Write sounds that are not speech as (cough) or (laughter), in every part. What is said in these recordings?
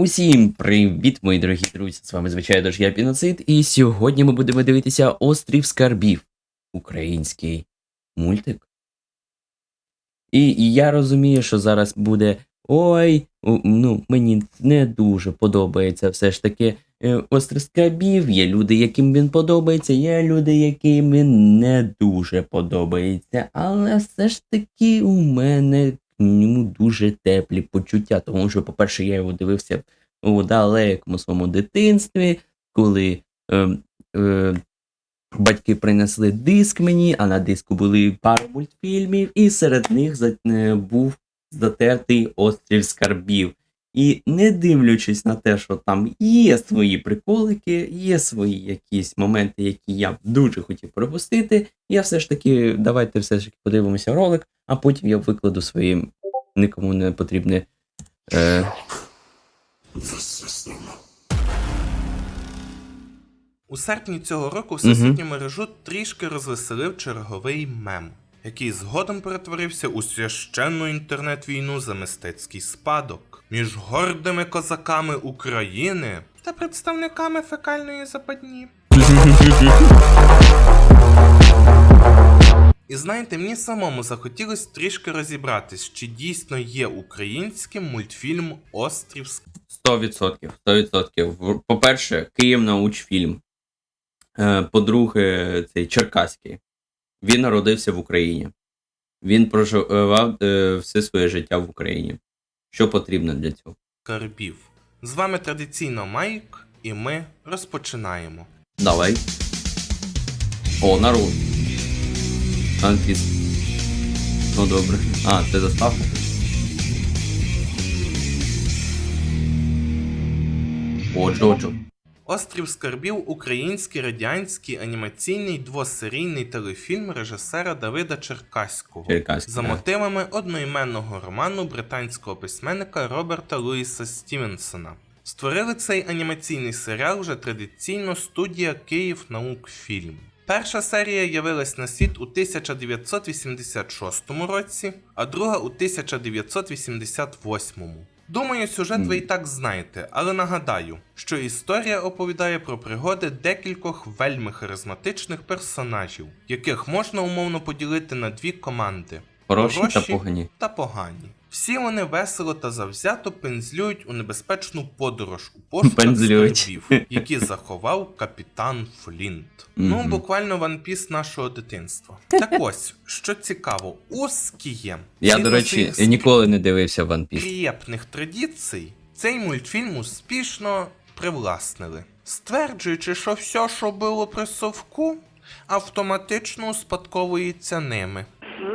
Усім привіт, мої дорогі друзі! З вами, звичайно ж, я Піноцид, і сьогодні ми будемо дивитися Острів Скарбів. Український мультик. І, я розумію, що зараз буде. Ой, ну, мені не дуже подобається все ж таки е, Острів Скарбів. Є люди, яким він подобається, є люди, яким він не дуже подобається. Але все ж таки у мене ньому дуже теплі почуття, тому що, по-перше, я його дивився у далекому своєму дитинстві, коли е, е, батьки принесли диск мені, а на диску були пару мультфільмів, і серед них е, був затертий острів скарбів. І не дивлячись на те, що там є свої приколики, є свої якісь моменти, які я б дуже хотів пропустити, я все ж таки, давайте все ж таки подивимося ролик, а потім я викладу свої нікому не потрібне. Е, У серпні цього року всесвітню мережу трішки розвеселив черговий мем, який згодом перетворився у священну інтернет-війну за мистецький спадок між гордими козаками України та представниками фекальної западні. І знаєте, мені самому захотілося трішки розібратись, чи дійсно є українським мультфільм Острів Ск- 100%. 100%. По-перше, Київ научфільм. Е, По-друге, цей Черкаський. Він народився в Україні. Він проживав е, все своє життя в Україні. Що потрібно для цього? Карбів. З вами традиційно Майк, і ми розпочинаємо. Давай. О, народ. Анфіс. Ну добре. А, це заставка? О, Джоджо. Острів скарбів український радянський анімаційний двосерійний телефільм режисера Давида Черкаського Черкаський. за мотивами одноіменного роману британського письменника Роберта Луїса Стівенсона. Створили цей анімаційний серіал вже традиційно студія Київ Наукфільм. Перша серія явилась на світ у 1986 році, а друга у 1988. Думаю, сюжет ви і так знаєте, але нагадаю, що історія оповідає про пригоди декількох вельми харизматичних персонажів, яких можна умовно поділити на дві команди Хороші та погані. та погані. Всі вони весело та завзято пензлюють у небезпечну подорож у пошуках скарбів, які заховав капітан Флінт. Ну, буквально ванпіс нашого дитинства. (laughs) Так ось, що цікаво, у Скіє. Я, до речі, ніколи не дивився One Piece. традицій, цей мультфільм успішно привласнили, стверджуючи, що все, що було при совку, автоматично успадковується ними.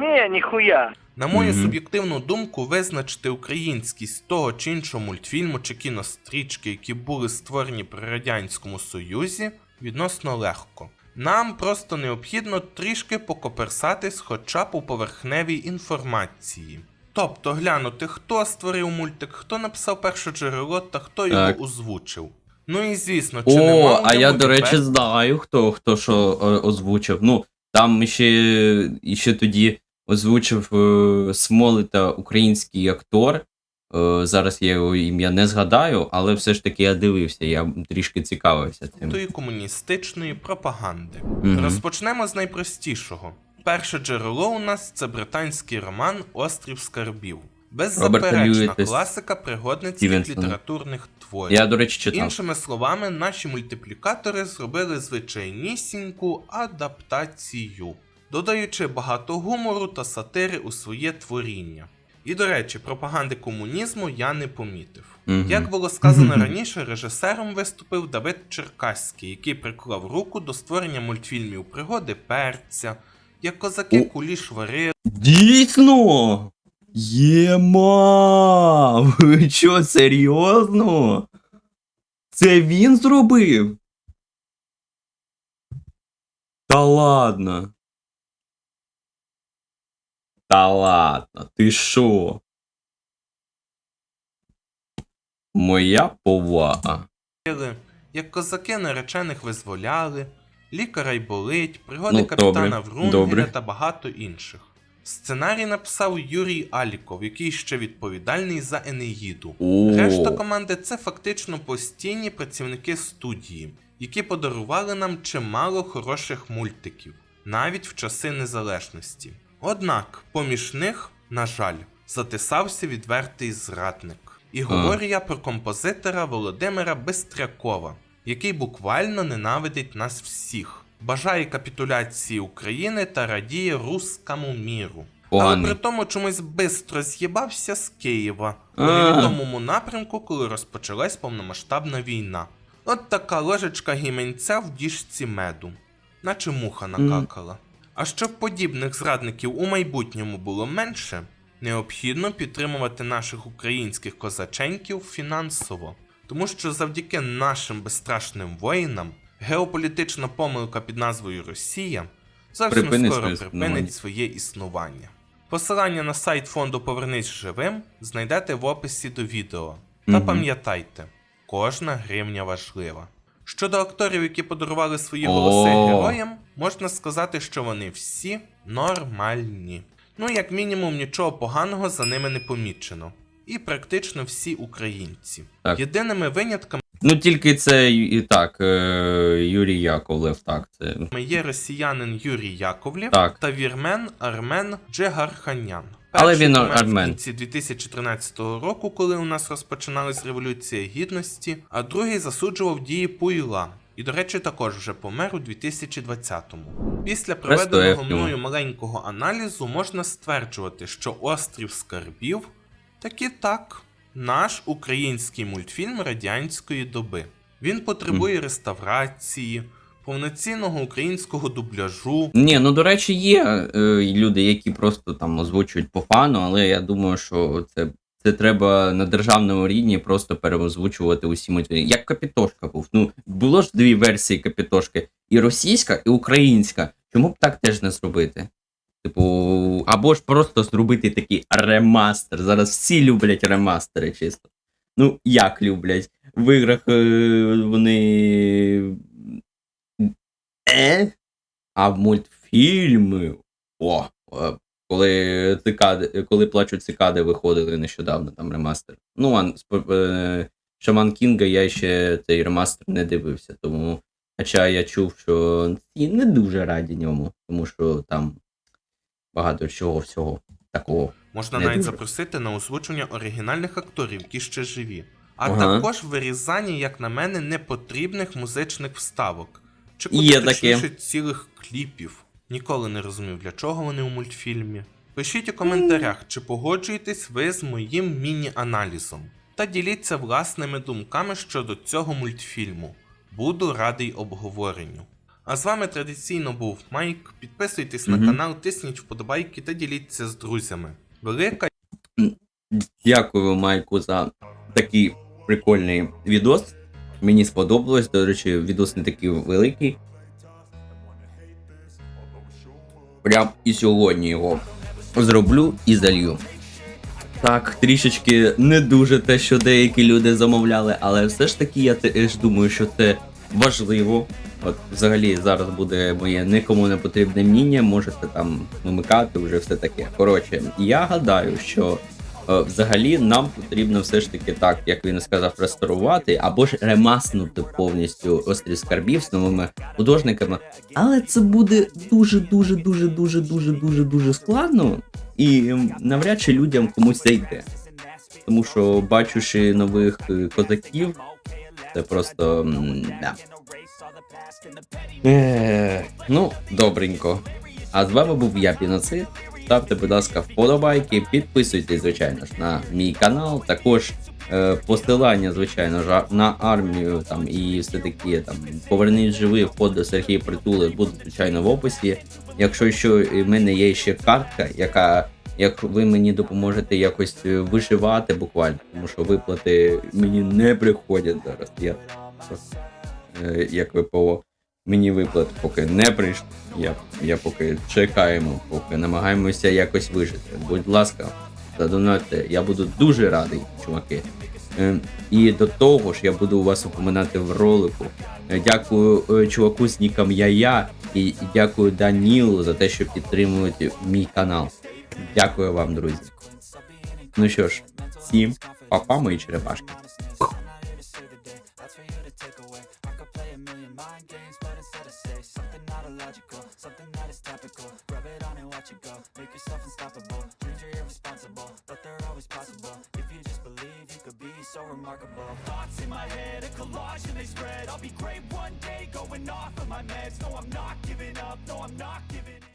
Не, нихуя. На мою Мгм. суб'єктивну думку, визначити українськість того чи іншого мультфільму чи кінострічки, які були створені при Радянському Союзі, відносно легко. Нам просто необхідно трішки покоперсатись хоча б у поверхневій інформації. Тобто глянути, хто створив мультик, хто написав перше джерело та хто його озвучив. Ну і звісно, чи нема О, у а я, до речі, знаю, хто, хто що е, озвучив. Ну, там ще, ще тоді озвучив е, Смолита український актор. Е, зараз я його ім'я не згадаю, але все ж таки я дивився, я трішки цікавився цим. тої комуністичної пропаганди. Мгм. Розпочнемо з найпростішого. Перше джерело у нас це британський роман Острів Скарбів. Беззаперечна класика пригодницьких літературних творів. Я, до речі, читав. Іншими словами, наші мультиплікатори зробили звичайнісіньку адаптацію, додаючи багато гумору та сатири у своє творіння. І до речі, пропаганди комунізму я не помітив. Мгм. Як було сказано раніше, режисером виступив Давид Черкаський, який приклав руку до створення мультфільмів пригоди перця, як козаки О. кулі швари, Дійсно! Єма! (laughs) Ви що, серйозно? Це він зробив? Та ладно. Та ладно, ти що? Моя повага. як козаки наречених визволяли, лікаря й болить, пригоди Ну, капітана Врунгеля добре. та багато інших. Сценарій написав Юрій Аліков, який ще відповідальний за Енеїду. О. Решта команди це фактично постійні працівники студії, які подарували нам чимало хороших мультиків, навіть в часи незалежності. Однак, поміж них, на жаль, затисався відвертий зрадник. І говорю я про композитора Володимира Бистрякова, який буквально ненавидить нас всіх, бажає капітуляції України та радіє рускому міру. Але при тому чомусь бистро з'їбався з Києва у невідомому напрямку, коли розпочалась повномасштабна війна. От така ложечка гіменця в діжці меду, наче муха накакала. А щоб подібних зрадників у майбутньому було менше, необхідно підтримувати наших українських козаченьків фінансово. Тому що завдяки нашим безстрашним воїнам геополітична помилка під назвою Росія зовсім Припинить скоро припинить своє існування. Посилання на сайт фонду Повернись живим знайдете в описі до відео. Та Мгм. пам'ятайте, кожна гривня важлива. Щодо акторів, які подарували свої О. голоси героям, можна сказати, що вони всі нормальні. Ну, як мінімум, нічого поганого за ними не помічено. І практично всі українці. Так. Єдиними винятками Ну тільки це і так, е, Юрій Яковлев, так, це. є росіянин Юрій Яковлєв Так. та вірмен Армен Джегарханян. Але він армен. в кінці 2013 року, коли у нас розпочиналась революція гідності, а другий засуджував дії Пуйла. І, до речі, також вже помер у 2020-му. Після проведеного мною маленького аналізу можна стверджувати, що острів скарбів таки так. Наш український мультфільм радянської доби. Він потребує реставрації, повноцінного українського дубляжу, Ні, ну до речі, є е, люди, які просто там озвучують по фану, але я думаю, що це, це треба на державному рівні просто переозвучувати усі мультфільми. Як Капітошка був. Ну, було ж дві версії Капітошки: і російська, і українська. Чому б так теж не зробити? Типу, або ж просто зробити такий ремастер. Зараз всі люблять ремастери, чисто. Ну, як люблять? В іграх е, вони. Е? А в мультфільми. О, е, коли цикади, коли плачуть цикади, виходили нещодавно там ремастер. Ну, а е, Шаман Кінга я ще цей ремастер не дивився, тому. Хоча я чув, що всі не дуже раді ньому, тому що там багато чого всього такого. Можна Не навіть дуже. запросити на озвучення оригінальних акторів, які ще живі, а Ага. також вирізання, як на мене, непотрібних музичних вставок. Чи Є таке. точніше цілих кліпів. Ніколи не розумів, для чого вони у мультфільмі. Пишіть у коментарях, чи погоджуєтесь ви з моїм міні-аналізом. Та діліться власними думками щодо цього мультфільму. Буду радий обговоренню. А з вами традиційно був Майк. Підписуйтесь Мгм. на канал, тисніть вподобайки та діліться з друзями. Велика Дякую, Майку, за такий прикольний відос. Мені сподобалось. До речі, відос не такий великий. Прям і сьогодні його зроблю і залью. Так, трішечки не дуже те, що деякі люди замовляли, але все ж таки я теж думаю, що це важливо. От взагалі зараз буде моє нікому не потрібне мніння, можете там вимикати вже все таке. Коротше, я гадаю, що взагалі нам потрібно все ж таки так, як він сказав, реставрувати або ж ремаснути повністю острів скарбів з новими художниками. Але це буде дуже, дуже, дуже, дуже, дуже, дуже, дуже складно, і навряд чи людям комусь зайде. Тому що бачучи нових е, козаків, це просто. Да. Е, ну, добренько. А з вами був я, Піноцид. Ставте, будь ласка, вподобайки, підписуйтесь, звичайно ж, на мій канал. Також е, посилання, звичайно ж, на армію там і все таки там поверніть живий вход до Сергія Притули буде, звичайно, в описі. Якщо що, в мене є ще картка, яка. Як ви мені допоможете якось е, виживати буквально, тому що виплати мені не приходять зараз. Я просто, е, як ВПО. Мені виплат поки не прийшло. Я я поки чекаємо, поки намагаємося якось вижити. Будь ласка, задонатьте, я буду дуже радий, чуваки. Е, і до того ж я буду у вас упоминати в ролику. Е, дякую е, чуваку з Ніком Яя і дякую Данілу за те, що підтримують мій канал. Дякую вам, друзі. Ну що ж, всім папа, мої черепашки. to say Something not illogical, something that is topical. Rub it on and watch it go, make yourself unstoppable. Dreams are irresponsible, but they're always possible. If you just believe, you could be so remarkable. Thoughts in my head, a collage and they spread. I'll be great one day, going off of my meds. No, I'm not giving up, no, I'm not giving in